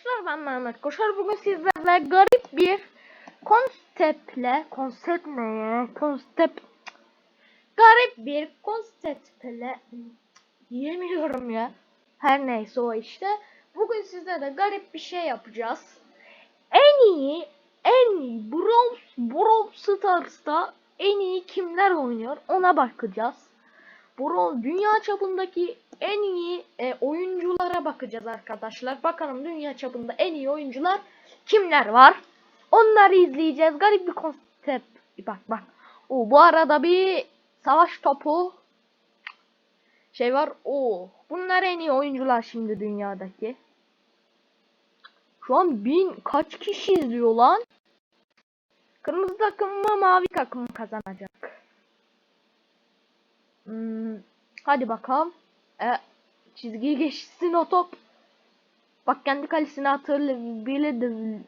arkadaşlar ben Mehmet Koşar. Bugün sizlerle garip bir konseptle, konsept ne ya? Konsept garip bir konseptle diyemiyorum ya. Her neyse o işte. Bugün sizlerle garip bir şey yapacağız. En iyi, en iyi Brawl, Brawl Stars'ta en iyi kimler oynuyor ona bakacağız. Brawl dünya çapındaki en iyi e, bakacağız arkadaşlar. Bakalım dünya çapında en iyi oyuncular kimler var? Onları izleyeceğiz. Garip bir konsept. Bak bak. O bu arada bir savaş topu şey var. O bunlar en iyi oyuncular şimdi dünyadaki. Şu an bin kaç kişi izliyor lan? Kırmızı takım mı mavi takım mı kazanacak? Hmm, hadi bakalım. E, çizgiyi geçsin o top. Bak kendi kalesine hatırlayabilirdi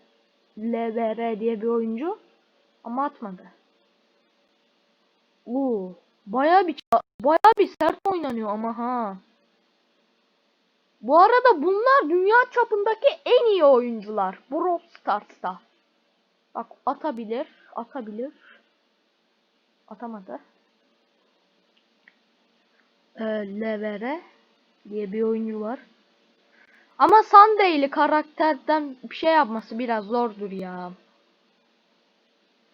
LBR diye bir oyuncu. Ama atmadı. Oo, baya bir baya bir sert oynanıyor ama ha. Bu arada bunlar dünya çapındaki en iyi oyuncular. Brawl Stars'ta. Bak atabilir, atabilir. Atamadı. Ee, Levere diye bir oyuncu var. Ama Sunday'li karakterden bir şey yapması biraz zordur ya.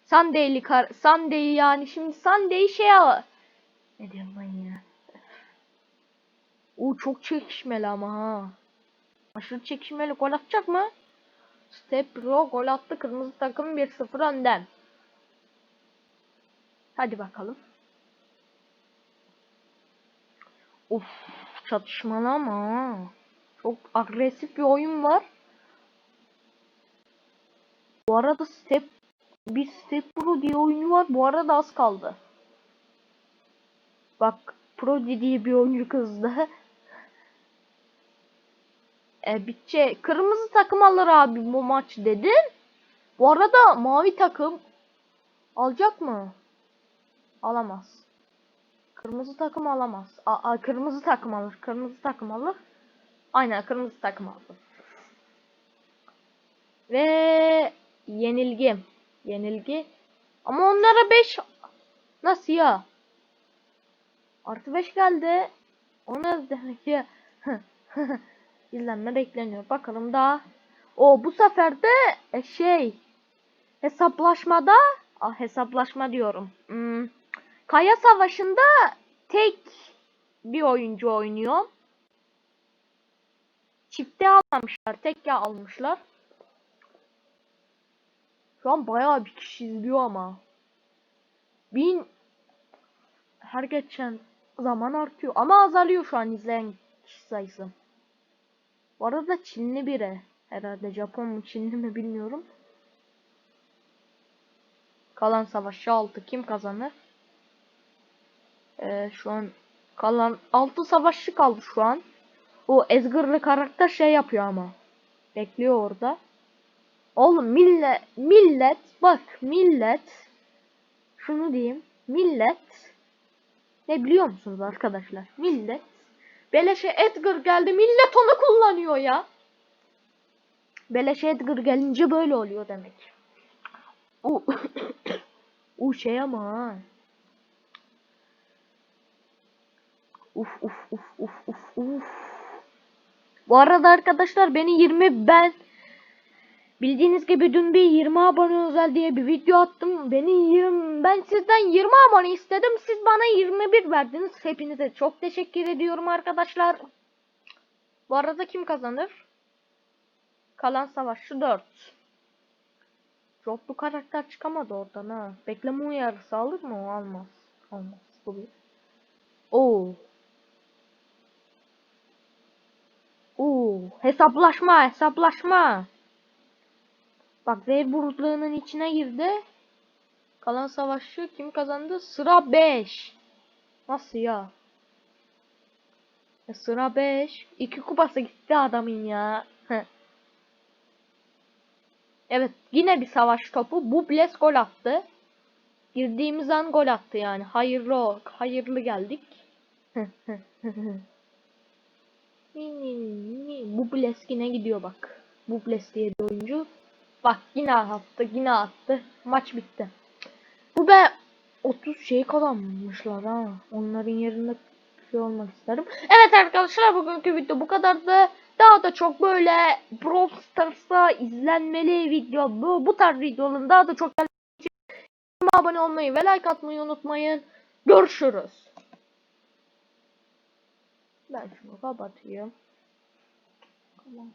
Sunday'li kar Sunday yani şimdi Sunday şey al. Ne diyorum ben ya? O çok çekişmeli ama ha. Aşırı çekişmeli gol atacak mı? Step Pro gol attı. Kırmızı takım 1-0 önden. Hadi bakalım. Of çatışmalı ama. Çok agresif bir oyun var. Bu arada Step bir Step Pro diye oyunu var. Bu arada az kaldı. Bak Prodi diye bir oyuncu kızdı. E, bitçe kırmızı takım alır abi bu maç dedin. Bu arada mavi takım alacak mı? Alamaz. Kırmızı takım alamaz. A, a, kırmızı takım alır. Kırmızı takım alır. Aynen kırmızı takım alır. Ve yenilgi. Yenilgi. Ama onlara 5 nasıl ya? Artı 5 geldi. O ne demek ya? İzlenme bekleniyor. Bakalım daha. O bu sefer de e, şey hesaplaşmada ah hesaplaşma diyorum. Hmm, Kaya Savaşı'nda tek bir oyuncu oynuyor. Çifte almamışlar. Tek ya almışlar. Şu an bayağı bir kişi izliyor ama. Bin her geçen zaman artıyor. Ama azalıyor şu an izleyen kişi sayısı. Bu arada Çinli biri. Herhalde Japon mu Çinli mi bilmiyorum. Kalan savaşı 6 kim kazanır? Ee, şu an kalan 6 savaşçı kaldı şu an. O ezgırlı karakter şey yapıyor ama. Bekliyor orada. Oğlum millet millet bak millet şunu diyeyim millet ne biliyor musunuz arkadaşlar millet Beleşe Edgar geldi millet onu kullanıyor ya. Beleşe Edgar gelince böyle oluyor demek. O o şey ama ha. Uf uf uf uf uf uf. Bu arada arkadaşlar beni 20 ben bildiğiniz gibi dün bir 20 abone özel diye bir video attım. Beni 20 ben sizden 20 abone istedim. Siz bana 21 verdiniz. Hepinize çok teşekkür ediyorum arkadaşlar. Bu arada kim kazanır? Kalan savaşçı 4. Çok bu karakter çıkamadı oradan ha. Bekleme uyarısı alır mı? Almaz. Almaz. Bu bir. Oo. Oo, hesaplaşma, hesaplaşma. Bak zehir bulutlarının içine girdi. Kalan savaşçı kim kazandı? Sıra 5. Nasıl ya? ya sıra 5. İki kupası gitti adamın ya. evet yine bir savaş topu. Bu Bles gol attı. Girdiğimiz an gol attı yani. Hayırlı hayırlı geldik. Bu Bleskine gidiyor bak. Bubles diye bir oyuncu. Bak yine attı yine attı. Maç bitti. Bu be 30 şey kazanmışlar ha. Onların yerinde şey olmak isterim. Evet arkadaşlar bugünkü video bu kadardı. Daha da çok böyle Brawl Stars'a izlenmeli video bu, bu tarz videoların daha da çok gelmesi için abone olmayı ve like atmayı unutmayın. Görüşürüz. Ben şunu kapatayım. Tamam.